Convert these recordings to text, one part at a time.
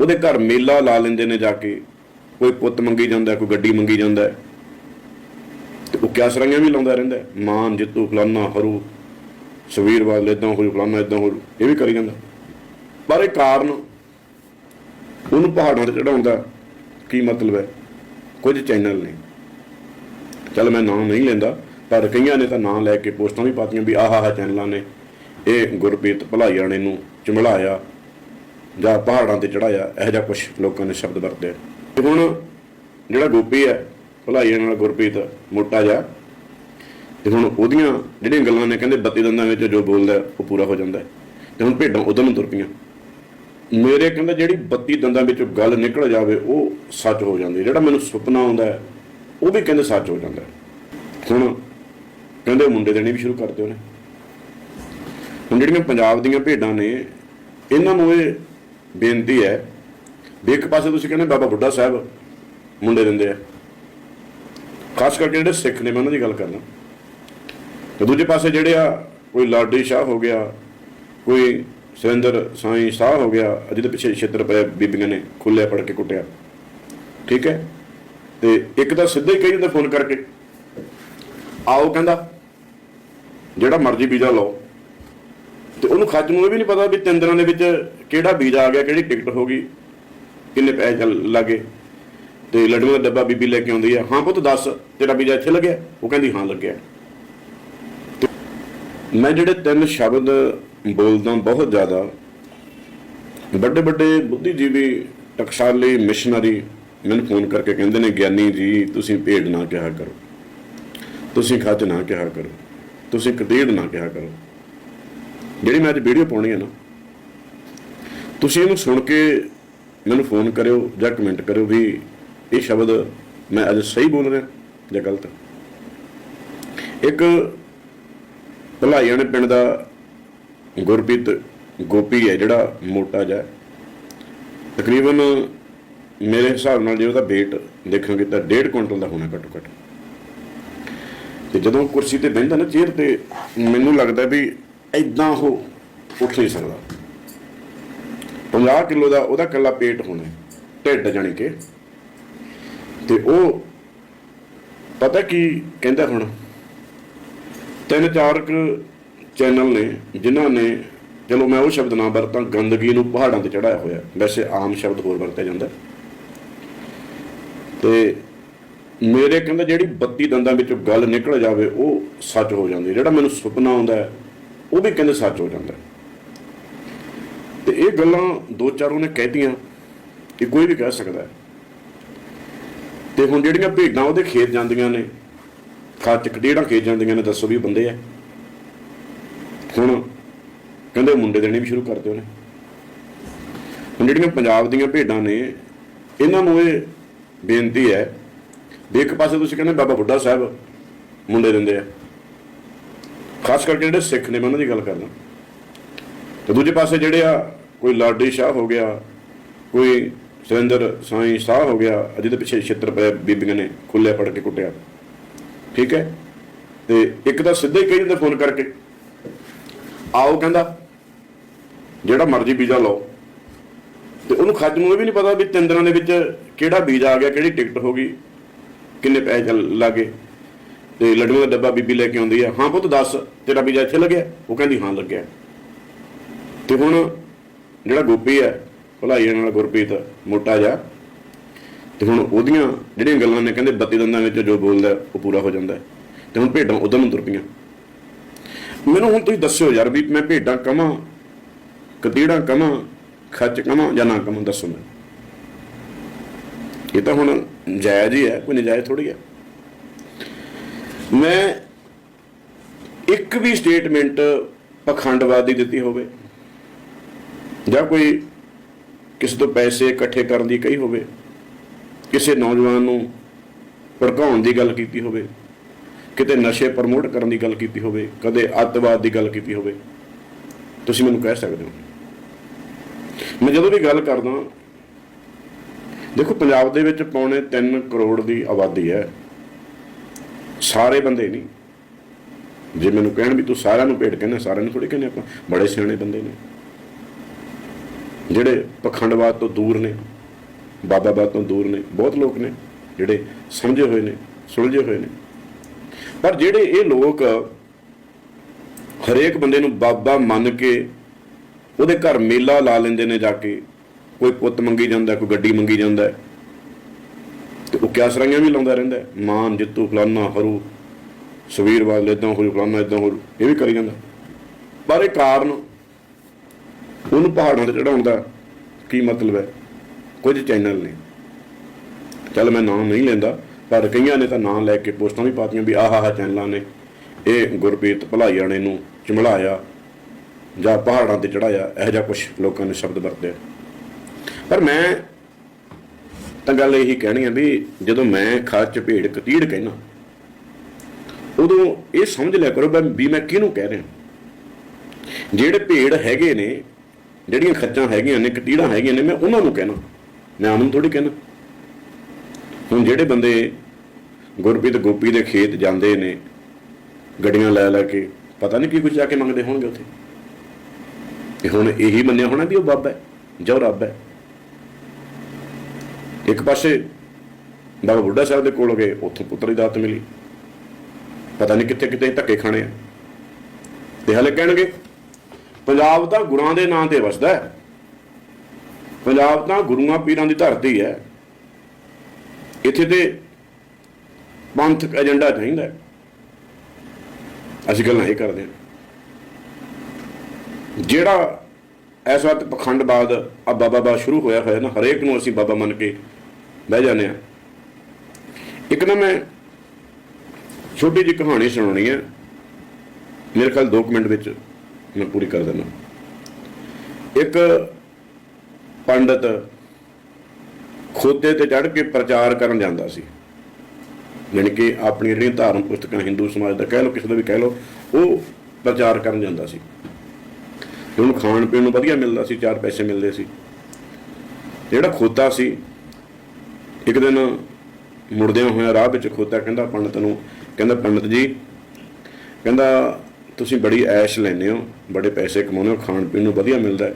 ਉਹਦੇ ਘਰ ਮੇਲਾ ਲਾ ਲੈਂਦੇ ਨੇ ਜਾ ਕੇ। ਕੋਈ ਪੁੱਤ ਮੰਗੀ ਜਾਂਦਾ, ਕੋਈ ਗੱਡੀ ਮੰਗੀ ਜਾਂਦਾ। ਹੈ। ਤੇ ਉਹ ਕਿਆ ਸਰੰਗਾਂ ਵੀ ਲਾਉਂਦਾ ਰਹਿੰਦਾ ਮਾਨ ਜਿੱਤੂ, ਫਲਾਨਾ ਹਰੂ। ਸਵੀਰ ਵਾਲ ਇਦਾਂ ਹੋ ਫਲਾਨਾ ਇਦਾਂ ਹੋ ਇਹ ਵੀ ਕਰੀ ਜਾਂਦਾ। ਪਰ ਇਹ ਕਾਰਨ ਉਹਨੂੰ ਪਹਾੜਾਂ ਤੇ ਚੜਾਉਣ ਦਾ ਕੀ ਮਤਲਬ ਹੈ? ਕੁਝ ਚੈਨਲ ਨੇ। ਚਲ ਮੈਂ ਨਾਮ ਨਹੀਂ ਲੈਂਦਾ, ਪਰ ਕਈਆਂ ਨੇ ਤਾਂ ਨਾਮ ਲੈ ਕੇ ਪੋਸਟਾਂ ਵੀ ਪਾਤੀਆਂ ਵੀ ਆਹ ਆਹ ਚੈਨਲਾਂ ਨੇ। ਇਹ ਗੁਰਪ੍ਰੀਤ ਭਲਾਈ ਵਾਲੇ ਨੂੰ ਚਮੜਾਇਆ। ਜਾਂ ਪਹਾੜਾਂ ਤੇ ਚੜਾਇਆ, ਇਹੋ ਜਿਹਾ ਕੁਝ ਲੋਕਾਂ ਨੇ ਸ਼ਬਦ ਵਰਤੇ ਤੇ ਹੁਣ ਜਿਹੜਾ ਗੋਪੀ ਹੈ ਭਲਾਈਆਣੇ ਨਾਲ ਗੁਰਪ੍ਰੀਤ, ਮੋਟਾ ਜਿਹਾ, ਤੇ ਹੁਣ ਉਹਦੀਆਂ ਜਿਹੜੀਆਂ ਗੱਲਾਂ ਨੇ, ਕਹਿੰਦੇ ਬੱਤੀ ਦੰਦਾਂ ਵਿੱਚ ਜੋ ਬੋਲਦਾ, ਉਹ ਪੂਰਾ ਹੋ ਜਾਂਦਾ ਹੈ। ਤੇ ਹੁਣ ਭੇਡਾਂ ਉਧਰ ਨੂੰ ਤੁਰ ਪਈਆਂ। ਮੇਰੇ ਕਹਿੰਦਾ ਜਿਹੜੀ ਬੱਤੀ ਦੰਦਾਂ ਵਿੱਚੋਂ ਗੱਲ ਨਿਕਲ ਜਾਵੇ, ਉਹ ਸੱਚ ਹੋ ਜਾਂਦੀ ਜਿਹੜਾ ਮੈਨੂੰ ਸੁਪਨਾ ਆਉਂਦਾ ਉਹ ਵੀ ਕਹਿੰਦੇ ਸੱਚ ਹੋ ਜਾਂਦਾ ਹੁਣ ਕਹਿੰਦੇ ਮੁੰਡੇ ਦੇਣੇ ਵੀ ਸ਼ੁਰੂ ਕਰਤੇ ਉਹਨੇ। ਹੁਣ ਜਿਹੜੀਆਂ ਪੰਜਾਬ ਦੀਆਂ ਭੇਡਾਂ ਨੇ, ਇਹਨਾਂ ਨੂੰ ਇਹ ਬੇਨਤੀ ਹੈ ਵੀ ਇੱਕ ਪਾਸੇ ਤੁਸੀਂ ਕਹਿੰਦੇ ਬਾਬਾ ਬੁੱਢਾ ਸਾਹਿਬ ਮੁੰਡੇ ਦਿੰਦੇ ਆ। ਖਾਸ ਕਰਕੇ ਜਿਹੜੇ ਸਿੱਖ ਨੇ, ਮੈਂ ਉਹਨਾਂ ਦੀ ਗੱਲ ਕਰਦਾ। ਤੇ ਦੂਜੇ ਪਾਸੇ ਜਿਹੜੇ ਆ, ਕੋਈ ਲਾਡੀ ਸ਼ਾਹ ਹੋ ਗਿਆ, ਕੋਈ ਸੁਰਿੰਦਰ ਸਾਈਂ ਸ਼ਾਹ ਹੋ ਗਿਆ ਜਿਹਦੇ ਪਿੱਛੇ ਛੇਤਰ ਪਏ ਬੀਬੀਆਂ ਨੇ ਖੁੱਲੇ ਪੜ ਕੇ ਕੁੱਟਿਆ। ਠੀਕ ਹੈ? ਤੇ ਇੱਕ ਤਾਂ ਸਿੱਧਾ ਹੀ ਕਹੀ ਜਾਂਦਾ ਫੋਨ ਕਰਕੇ। ਆਓ ਕਹਿੰਦਾ, ਜਿਹੜਾ ਮਰਜ਼ੀ ਵੀਜ਼ਾ ਲਓ। ਤੇ ਉਹਨੂੰ ਖੱਜ ਨੂੰ ਇਹ ਵੀ ਨਹੀਂ ਪਤਾ ਵੀ ਤਿੰਨ ਦਿਨਾਂ ਦੇ ਵਿੱਚ ਕਿਹੜਾ ਵੀਜ਼ਾ ਆ ਗਿਆ, ਕਿਹੜੀ ਟਿਕਟ ਹੋ ਗਈ, ਕਿੰਨੇ ਪੈਸੇ ਚੱਲ ਲੱਗੇ। ਤੇ ਲੱਡੂਆਂ ਦਾ ਡੱਬਾ ਬੀਬੀ ਲੈ ਕੇ ਆਉਂਦੀ ਆ, ਹਾਂ ਪੁੱਤ ਦੱਸ, ਤੇਰਾ ਵੀਜ਼ਾ ਇੱਥੇ ਲੱਗਿਆ? ਉਹ ਕਹਿੰਦੀ, ਹਾਂ, ਲੱਗਿਆ। ਮੈਂ ਜਿਹੜੇ ਤਿੰਨ ਸ਼ਬਦ ਬੋਲਦਾ ਬਹੁਤ ਜ਼ਿਆਦਾ, ਵੱਡੇ ਵੱਡੇ ਬੁੱਧੀਜੀਵੀ, ਟਕਸਾਲੀ ਮਿਸ਼ਨਰੀ ਮੈਨੂੰ ਫੋਨ ਕਰਕੇ ਕਹਿੰਦੇ ਨੇ, ਗਿਆਨੀ ਜੀ, ਤੁਸੀਂ ਭੇਡ ਨਾ ਕਿਹਾ ਕਰੋ, ਤੁਸੀਂ ਖੱਜ ਨਾ ਕਿਹਾ ਕਰੋ, ਤੁਸੀਂ ਕਦੀੜ ਨਾ ਕਿਹਾ ਕਰੋ। ਜਿਹੜੀ ਮੈਂ ਅੱਜ ਵੀਡੀਓ ਪਾਉਣੀ ਹੈ ਨਾ, ਤੁਸੀਂ ਇਹਨੂੰ ਸੁਣ ਕੇ ਮੈਨੂੰ ਫੋਨ ਕਰਿਓ ਜਾਂ ਕਮੈਂਟ ਕਰਿਓ ਵੀ ਇਹ ਸ਼ਬਦ ਮੈਂ ਅੱਜ ਸਹੀ ਬੋਲ ਰਿਹਾ ਜਾਂ ਗਲਤ। ਇੱਕ ਭਲਾਈਆਣੇ ਪਿੰਡ ਦਾ ਗੁਰਪ੍ਰੀਤ ਗੋਪੀ ਹੈ ਜਿਹੜਾ ਮੋਟਾ ਜਿਹਾ। ਤਕਰੀਬਨ ਮੇਰੇ ਹਿਸਾਬ ਨਾਲ ਜੇ ਉਹਦਾ weight ਦੇਖਾਂਗੇ ਤਾਂ 1.5 ਕੁਇੰਟਲ ਦਾ ਹੋਣਾ ਘੱਟੋ ਘੱਟ। ਤੇ ਜਦੋਂ ਕੁਰਸੀ ਤੇ ਬਹਿੰਦਾ ਨਾ ਚੇਅਰ ਤੇ, ਮੈਨੂੰ ਲੱਗਦਾ ਵੀ ਐਦਾਂ ਉਹ ਉੱਠ ਨਹੀਂ ਸਕਦਾ। 50 ਕਿਲੋ ਦਾ ਉਹਦਾ ਕੱਲਾ ਪੇਟ ਹੋਣਾ, ਢਿੱਡ ਜਾਣੀ ਕਿ। ਤੇ ਉਹ ਪਤਾ ਕੀ ਕਹਿੰਦਾ ਹੁਣ? ਤਿੰਨ ਚਾਰ ਚੈਨਲ ਨੇ ਜਿਨ੍ਹਾਂ ਨੇ, ਚਲੋ ਮੈਂ ਉਹ ਸ਼ਬਦ ਨਾ ਵਰਤਾਂ, ਗੰਦਗੀ ਨੂੰ ਪਹਾੜਾਂ ਤੇ ਚੜਾਇਆ ਹੋਇਆ। ਵੈਸੇ ਆਮ ਸ਼ਬਦ ਹੋਰ ਵਰਤਿਆ ਜਾਂਦਾ। ਤੇ ਮੇਰੇ ਕਹਿੰਦਾ ਜਿਹੜੀ ਬੱਤੀ ਦੰਦਾਂ ਵਿੱਚੋਂ ਗੱਲ ਨਿਕਲ ਜਾਵੇ, ਉਹ ਸੱਚ ਹੋ ਜਾਂਦੀ। ਜਿਹੜਾ ਮੈਨੂੰ ਸੁਪਨਾ ਆਉਂਦਾ ਉਹ ਵੀ ਕਹਿੰਦੇ ਸੱਚ ਹੋ ਜਾਂਦਾ। ਹੈ। ਤੇ ਇਹ ਗੱਲਾਂ ਦੋ ਚਾਰ ਉਹਨੇ ਕਹਿਤੀਆਂ ਕਿ ਕੋਈ ਵੀ ਕਹਿ ਸਕਦਾ। ਹੈ ਤੇ ਹੁਣ ਜਿਹੜੀਆਂ ਭੇਡਾਂ ਉਹਦੇ ਖੇਤ ਜਾਂਦੀਆਂ ਨੇ, ਖਾਚ ਕਢੇੜਾਂ ਖੇਤ ਜਾਂਦੀਆਂ ਨੇ, ਦੱਸੋ ਵੀ ਬੰਦੇ ਆ। ਹੁਣ ਕਹਿੰਦੇ ਮੁੰਡੇ ਦੇਣੇ ਵੀ ਸ਼ੁਰੂ ਕਰਤੇ ਉਹਨੇ। ਹੁਣ ਜਿਹੜੀਆਂ ਪੰਜਾਬ ਦੀਆਂ ਭੇਡਾਂ ਨੇ, ਇਹਨਾਂ ਨੂੰ ਇਹ ਬੇਨਤੀ ਹੈ ਵੀ ਇੱਕ ਪਾਸੇ ਤੁਸੀਂ ਕਹਿੰਦੇ ਬਾਬਾ ਬੁੱਢਾ ਸਾਹਿਬ ਮੁੰਡੇ ਦਿੰਦੇ ਆ। ਖਾਸ ਕਰਕੇ ਜਿਹੜੇ ਸਿੱਖ ਨੇ, ਮੈਂ ਉਹਨਾਂ ਦੀ ਗੱਲ ਕਰਦਾ। ਤੇ ਦੂਜੇ ਪਾਸੇ ਜਿਹੜੇ ਆ, ਕੋਈ ਲਾਡੀ ਸ਼ਾਹ ਹੋ ਗਿਆ, ਕੋਈ ਸੁਰਿੰਦਰ ਸਾਈਂ ਸ਼ਾਹ ਹੋ ਗਿਆ ਜਿਹਦੇ ਪਿੱਛੇ ਛਿੱਤਰ ਪਏ ਬੀਬੀਆਂ ਨੇ ਖੁੱਲੇ ਪੜ ਕੇ ਕੁੱਟਿਆ। ਠੀਕ ਹੈ? ਤੇ ਇੱਕ ਤਾਂ ਸਿੱਧੇ ਹੀ ਕਹੀ ਜਾਂਦਾ ਫੋਨ ਕਰਕੇ। ਆਓ ਕਹਿੰਦਾ, ਜਿਹੜਾ ਮਰਜ਼ੀ ਵੀਜ਼ਾ ਲਓ। ਤੇ ਉਹਨੂੰ ਖੱਜ ਨੂੰ ਇਹ ਵੀ ਨਹੀਂ ਪਤਾ ਵੀ ਤਿੰਨ ਦਿਨਾਂ ਦੇ ਵਿੱਚ ਕਿਹੜਾ ਵੀਜ਼ਾ ਆ ਗਿਆ, ਕਿਹੜੀ ਟਿਕਟ ਹੋ ਗਈ, ਕਿੰਨੇ ਪੈਸੇ ਚੱਲ ਲੱਗੇ। ਤੇ ਲੱਡੂਆਂ ਦਾ ਡੱਬਾ ਬੀਬੀ ਲੈ ਕੇ ਆਉਂਦੀ ਹੈ ਹਾਂ ਪੁੱਤ, ਦੱਸ, ਤੇਰਾ ਵੀਜ਼ਾ ਇੱਥੇ ਲੱਗਿਆ? ਉਹ ਕਹਿੰਦੀ, ਹਾਂ, ਲੱਗਿਆ। ਤੇ ਹੁਣ ਜਿਹੜਾ ਗੋਪੀ ਹੈ ਭਲਾਈਆਂ ਨਾਲ ਗੁਰਪ੍ਰੀਤ, ਮੋਟਾ ਜਿਹਾ, ਤੇ ਹੁਣ ਉਹਦੀਆਂ ਜਿਹੜੀਆਂ ਗੱਲਾਂ ਨੇ, ਕਹਿੰਦੇ ਬੱਤੀ ਦੰਦਾਂ ਵਿੱਚ ਜੋ ਬੋਲਦਾ, ਉਹ ਪੂਰਾ ਹੋ ਜਾਂਦਾ। ਹੈ। ਤੇ ਹੁਣ ਭੇਡਾਂ ਉਧਰ ਨੂੰ ਤੁਰ ਪਈਆਂ। ਮੈਨੂੰ ਹੁਣ ਤੁਸੀਂ ਦੱਸਿਓ ਯਾਰ ਵੀ ਮੈਂ ਭੇਡਾਂ ਕਵਾਂ, ਕਤੀੜਾਂ ਕਵਾਂ, ਖੱਚ ਕਵਾਂ ਜਾਂ ਨਾ ਕਵਾਂ, ਦੱਸੋ ਮੈਨੂੰ। ਇਹ ਤਾਂ ਹੁਣ ਜਾਇਜ਼ ਹੀ ਹੈ, ਕੋਈ ਨਜਾਇਜ਼ ਥੋੜੀ ਹੈ। ਮੈਂ ਇੱਕ ਵੀ ਸਟੇਟਮੈਂਟ ਪਖੰਡਵਾਦੀ ਦਿੱਤੀ ਹੋਵੇ ਜਾਂ ਕੋਈ ਕਿਸੇ ਤੋਂ ਪੈਸੇ ਇਕੱਠੇ ਕਰਨ ਦੀ ਕਹੀ ਹੋਵੇ, ਕਿਸੇ ਨੌਜਵਾਨ ਨੂੰ ਭੜਕਾਉਣ ਦੀ ਗੱਲ ਕੀਤੀ ਹੋਵੇ, ਕਿਤੇ ਨਸ਼ੇ ਪ੍ਰਮੋਟ ਕਰਨ ਦੀ ਗੱਲ ਕੀਤੀ ਹੋਵੇ, ਕਦੇ ਅੱਤਵਾਦ ਦੀ ਗੱਲ ਕੀਤੀ ਹੋਵੇ, ਤੁਸੀਂ ਮੈਨੂੰ ਕਹਿ ਸਕਦੇ ਹੋ। ਮੈਂ ਜਦੋਂ ਵੀ ਗੱਲ ਕਰਦਾ, ਦੇਖੋ ਪੰਜਾਬ ਦੇ ਵਿੱਚ ਪੌਣੇ 3 ਕਰੋੜ ਦੀ ਆਬਾਦੀ ਹੈ। ਸਾਰੇ ਬੰਦੇ ਨਹੀਂ। ਜੇ ਮੈਨੂੰ ਕਹਿਣ ਵੀ ਤੂੰ ਸਾਰਿਆਂ ਨੂੰ ਭੇਡ ਕਹਿੰਦਾ, ਸਾਰਿਆਂ ਨੂੰ ਥੋੜੀ ਕਹਿੰਦੇ ਆਪਾਂ, ਬੜੇ ਸਿਆਣੇ ਬੰਦੇ ਨੇ। ਜਿਹੜੇ ਪਖੰਡਵਾਦ ਤੋਂ ਦੂਰ ਨੇ ਬਾਬਾਵਾਦ ਤੋਂ ਦੂਰ ਨੇ, ਬਹੁਤ ਲੋਕ ਨੇ, ਜਿਹੜੇ ਸਮਝੇ ਹੋਏ ਨੇ, ਸੁਲਝੇ ਹੋਏ ਨੇ। ਪਰ ਜਿਹੜੇ ਇਹ ਲੋਕ ਹਰੇਕ ਬੰਦੇ ਨੂੰ ਬਾਬਾ ਮੰਨ ਕੇ ਉਹਦੇ ਘਰ ਮੇਲਾ ਲਾ ਲੈਂਦੇ ਨੇ ਜਾ ਕੇ, ਕੋਈ ਪੁੱਤ ਮੰਗੀ ਜਾਂਦਾ, ਕੋਈ ਗੱਡੀ ਮੰਗੀ ਜਾਂਦਾ ਤੇ ਉਹ ਕਿਆ ਸਰਾਈਆਂ ਵੀ ਲਾਉਂਦਾ ਰਹਿੰਦਾ ਮਾਨ, ਜਿੱਤੂ, ਫਲਾਨਾ ਹਰੂ ਸਵੀਰਵਾਦ ਇਦਾਂ ਹੋ ਫਲਾਨਾ ਇਦਾਂ ਹੋ ਇਹ ਵੀ ਕਰੀ ਜਾਂਦਾ। ਪਰ ਇਹ ਕਾਰਨ ਉਹਨੂੰ ਪਹਾੜਾਂ ਤੇ ਚੜਾਉਣ ਦਾ ਕੀ ਮਤਲਬ ਹੈ? ਕੁਝ ਚੈਨਲ ਨੇ। ਚੱਲ ਮੈਂ ਨਾਮ ਨਹੀਂ ਲੈਂਦਾ, ਪਰ ਕਈਆਂ ਨੇ ਤਾਂ ਨਾਮ ਲੈ ਕੇ ਪੋਸਟਾਂ ਵੀ ਪਾਤੀਆਂ ਵੀ ਆਹ ਆਹ ਚੈਨਲਾਂ ਨੇ। ਇਹ ਗੁਰਪ੍ਰੀਤ ਭਲਾਈਆਣੇ ਨੂੰ ਚਮਲਾਇਆ ਜਾਂ ਪਹਾੜਾਂ ਤੇ ਚੜਾਇਆ ਇਹੋ ਜਿਹਾ ਕੁਝ ਲੋਕਾਂ ਨੇ ਸ਼ਬਦ ਵਰਤਿਆ। ਪਰ ਮੈਂ ਤਾਂ ਗੱਲ ਇਹੀ ਕਹਿਣੀ ਆ ਵੀ ਜਦੋਂ ਮੈਂ ਖੱਚ ਭੇੜ ਕਤੀੜ ਕਹਿਣਾ ਉਦੋਂ ਇਹ ਸਮਝ ਲਿਆ ਕਰੋ ਵੀ- ਮੈਂ ਕਿਹਨੂੰ ਕਹਿ ਰਿਹਾ। ਜਿਹੜੇ ਭੇੜ ਹੈਗੇ ਨੇ, ਜਿਹੜੀਆਂ ਖੱਚਾਂ ਹੈਗੀਆਂ ਨੇ, ਕਤੀੜਾਂ ਹੈਗੀਆਂ ਨੇ, ਮੈਂ ਉਹਨਾਂ ਨੂੰ ਕਹਿਣਾ ਮੈਂ ਆਮ ਨੂੰ ਥੋੜੀ ਕਹਿਣਾ ਹੁਣ ਜਿਹੜੇ ਬੰਦੇ ਗੁਰਪ੍ਰੀਤ ਗੋਪੀ ਦੇ ਖੇਤ ਜਾਂਦੇ ਨੇ, ਗੱਡੀਆਂ ਲੈ ਲੈ ਕੇ, ਪਤਾ ਨਹੀਂ ਕੀ ਕੁਝ ਜਾ ਕੇ ਮੰਗਦੇ ਹੋਣਗੇ ਉੱਥੇ। ਇਹ ਹੁਣ ਇਹੀ ਮੰਨਿਆ ਹੋਣਾ ਵੀ ਉਹ ਬਾਬਾ ਹੈ, ਜਾਂ ਰੱਬ ਹੈ। ਇੱਕ ਪਾਸੇ ਬਾਬਾ ਬੁੱਢਾ ਸਾਹਿਬ ਦੇ ਕੋਲ ਗਏ ਉੱਥੇ ਪੁੱਤਰ ਦੀ ਦਾਤ ਮਿਲੀ। ਪਤਾ ਨਹੀਂ ਕਿੱਥੇ ਕਿੱਥੇ ਧੱਕੇ ਖਾਣੇ ਆ। ਤੇ ਹਲੇ ਕਹਿਣਗੇ, ਪੰਜਾਬ ਤਾਂ ਗੁਰਾਂ ਦੇ ਨਾਂ ਤੇ ਵਸਦਾ ਹੈ। ਪੰਜਾਬ ਤਾਂ ਗੁਰੂਆਂ ਪੀਰਾਂ ਦੀ ਧਰਤੀ ਹੈ। ਇੱਥੇ ਤੇ ਪੰਥਕ ਏਜੰਡਾ ਚਾਹੀਦਾ ਹੈ। ਅਸੀਂ ਗੱਲਾਂ ਇਹ ਕਰਦੇ ਹਾਂ। ਜਿਹੜਾ ਇਸ ਵਕਤ ਪਖੰਡਵਾਦ ਆ ਬਾਬਾ ਬਾ ਸ਼ੁਰੂ ਹੋਇਆ ਹੋਇਆ ਨਾ, ਹਰੇਕ ਨੂੰ ਅਸੀਂ ਬਾਬਾ ਮੰਨ ਕੇ ਬਹਿ ਜਾਂਦੇ ਆ। ਇੱਕ ਨਾ ਮੈਂ ਛੋਟੀ ਜਿਹੀ ਕਹਾਣੀ ਸੁਣਾਉਣੀ ਹੈ ਮੇਰੇ ਖਿਆਲ 2 ਮਿੰਟ ਵਿੱਚ ਮੈਂ ਪੂਰੀ ਕਰ ਦਿੰਦਾ। ਇੱਕ ਪੰਡਤ ਖੋਤੇ ਤੇ ਚੜ੍ਹ ਕੇ ਪ੍ਰਚਾਰ ਕਰਨ ਜਾਂਦਾ ਸੀ। ਯਾਨੀ ਕਿ ਆਪਣੀਆਂ ਜਿਹੜੀਆਂ ਧਾਰਮਿਕ ਪੁਸਤਕਾਂ, ਹਿੰਦੂ ਸਮਾਜ ਦਾ ਕਹਿ ਲਓ, ਕਿਸੇ ਦਾ ਵੀ ਕਹਿ ਲਓ, ਉਹ ਪ੍ਰਚਾਰ ਕਰਨ ਜਾਂਦਾ ਸੀ। ਉਹਨੂੰ ਖਾਣ ਪੀਣ ਨੂੰ ਵਧੀਆ ਮਿਲਦਾ ਸੀ, ਚਾਰ ਪੈਸੇ ਮਿਲਦੇ ਸੀ। ਜਿਹੜਾ ਖੋਤਾ ਸੀ ਇੱਕ ਦਿਨ ਮੁੜਦਿਆਂ ਹੋਇਆ ਰਾਹ ਵਿੱਚ ਖੋਤਾ, ਕਹਿੰਦਾ ਪੰਡਤ ਨੂੰ, ਕਹਿੰਦਾ, ਪੰਡਤ ਜੀ, ਕਹਿੰਦਾ, ਤੁਸੀਂ ਬੜੀ ਐਸ਼ ਲੈਂਦੇ ਹੋ, ਬੜੇ ਪੈਸੇ ਕਮਾਉਂਦੇ ਹੋ, ਖਾਣ ਪੀਣ ਨੂੰ ਵਧੀਆ ਮਿਲਦਾ ਹੈ।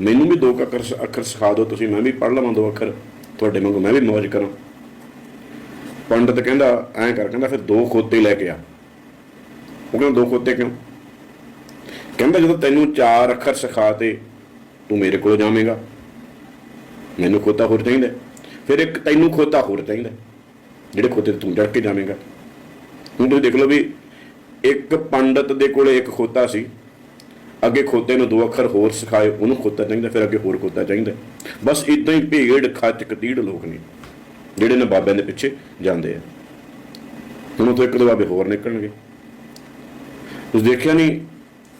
ਮੈਨੂੰ ਵੀ ਦੋ ਕੁ ਅੱਖਰ ਅੱਖਰ ਸਿਖਾ ਦਿਓ, ਤੁਸੀਂ, ਮੈਂ ਵੀ ਪੜ੍ਹ ਲਵਾਂ ਦੋ ਅੱਖਰ, ਤੁਹਾਡੇ ਵਾਂਗੂ ਮੈਂ ਵੀ ਮौज ਕਰਾਂ। ਪੰਡਤ ਕਹਿੰਦਾ, ਐਂ ਕਰ, ਕਹਿੰਦਾ, ਫਿਰ ਦੋ ਖੋਤੇ ਲੈ ਕੇ ਆ। ਉਹ ਕਹਿੰਦਾ, ਦੋ ਖੋਤੇ ਕਿਉਂ? ਕਹਿੰਦਾ, ਜਦੋਂ ਤੈਨੂੰ ਚਾਰ ਅੱਖਰ ਸਿਖਾਤੇ ਤੂੰ ਮੇਰੇ ਕੋਲ ਜਾਵੇਂਗਾ, ਮੈਨੂੰ ਖੋਤਾ ਹੋਰ ਚਾਹੀਦਾ ਫਿਰ ਇੱਕ ਤੈਨੂੰ ਖੋਤਾ ਹੋਰ ਚਾਹੀਦਾ। ਜਿਹੜੇ ਖੋਤੇ ਤੂੰ ਚੜ ਕੇ ਜਾਵੇਂਗਾ। ਹੁਣ ਤੁਸੀਂ ਦੇਖ ਲਓ ਵੀ ਇੱਕ ਪੰਡਤ ਦੇ ਕੋਲੇ ਇੱਕ ਖੋਤਾ ਸੀ। ਅੱਗੇ ਖੋਤੇ ਨੂੰ ਦੋ ਅੱਖਰ ਹੋਰ ਸਿਖਾਏ, ਉਹਨੂੰ ਖੋਤਾ ਚਾਹੀਦਾ, ਫਿਰ ਅੱਗੇ ਹੋਰ ਖੋਤਾ ਚਾਹੀਦਾ। ਬਸ ਇਦਾਂ ਹੀ ਭੇੜ ਖੱਚ, ਕਤੀੜ ਲੋਕ ਨੇ, ਜਿਹੜੇ ਨੇ ਬਾਬਿਆਂ ਦੇ ਪਿੱਛੇ ਜਾਂਦੇ ਆ। ਹੁਣ ਉਹ ਤੋਂ ਇੱਕ ਦੋ ਬਾਬੇ ਹੋਰ ਨਿਕਲਣਗੇ। ਤੁਸੀਂ ਦੇਖਿਆ ਨਹੀਂ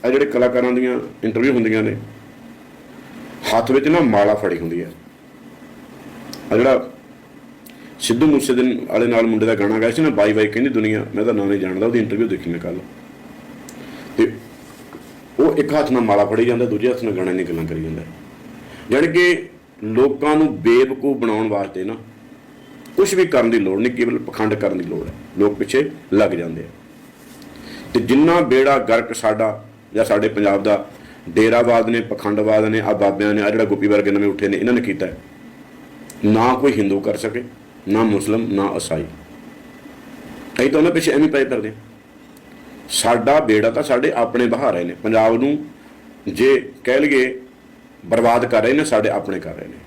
ਆ ਜਿਹੜੇ ਕਲਾਕਾਰਾਂ ਦੀਆਂ ਇੰਟਰਵਿਊ ਹੁੰਦੀਆਂ ਨੇ, ਹੱਥ ਵਿੱਚ ਨਾ ਮਾਲਾ ਫੜੀ ਹੁੰਦੀ ਹੈ ਆ ਜਿਹੜਾ ਸਿੱਧੂ ਮੂਸੇ ਦੇ ਵਾਲੇ ਨਾਲ ਮੁੰਡੇ ਦਾ ਗਾਣਾ ਗਾਇਆ ਸੀ ਨਾ, ਬਾਈ ਬਾਈ ਕਹਿੰਦੀ ਦੁਨੀਆ, ਮੈਂ ਤਾਂ ਨਾਂ ਨਹੀਂ ਜਾਣਦਾ, ਉਹਦੀ ਇੰਟਰਵਿਊ ਦੇਖੀ ਮੈਂ ਕੱਲ ਤੇ ਉਹ ਇੱਕ ਹੱਥ ਨਾਲ ਮਾਲਾ ਫੜੀ ਜਾਂਦਾ, ਦੂਜੇ ਹੱਥ ਨਾਲ ਗਾਣੇ ਦੀਆਂ ਗੱਲਾਂ ਕਰੀ ਜਾਂਦਾ। ਜਾਣੀ ਕਿ ਲੋਕਾਂ ਨੂੰ ਬੇਵਕੂਫ ਬਣਾਉਣ ਵਾਸਤੇ ਨਾ ਕੁਝ ਵੀ ਕਰਨ ਦੀ ਲੋੜ ਨਹੀਂ, ਕੇਵਲ ਪਖੰਡ ਕਰਨ ਦੀ ਲੋੜ ਹੈ। ਲੋਕ ਪਿੱਛੇ ਲੱਗ ਜਾਂਦੇ ਆ। ਤੇ ਜਿੰਨਾ ਬੇੜਾ ਗਰਕ ਸਾਡਾ ਜਾਂ ਸਾਡੇ ਪੰਜਾਬ ਦਾ ਡੇਰਾਵਾਦ ਨੇ, ਪਖੰਡਵਾਦ ਨੇ ਆ ਬਾਬਿਆਂ ਨੇ ਆ ਜਿਹੜਾ ਗੁੱਪੀ ਵਰਗੇ ਨਵੇਂ ਉੱਠੇ ਨੇ, ਇਹਨਾਂ ਨੇ ਕੀਤਾ ਹੈ। ਨਾ ਕੋਈ ਹਿੰਦੂ ਕਰ ਸਕੇ, ਨਾ ਮੁਸਲਮ, ਨਾ ਈਸਾਈ। ਕਈ ਤਾਂ ਉਹਨਾਂ ਪਿੱਛੇ ਐਵੇਂ ਪਏ ਕਰਦੇ ਸਾਡਾ ਬੇੜਾ ਤਾਂ ਸਾਡੇ ਆਪਣੇ ਬਹਾ ਰਹੇ ਨੇ। ਪੰਜਾਬ ਨੂੰ ਜੇ ਕਹਿ ਲਈਏ ਬਰਬਾਦ ਕਰ ਰਹੇ ਨੇ, ਸਾਡੇ ਆਪਣੇ ਕਰ ਰਹੇ ਨੇ।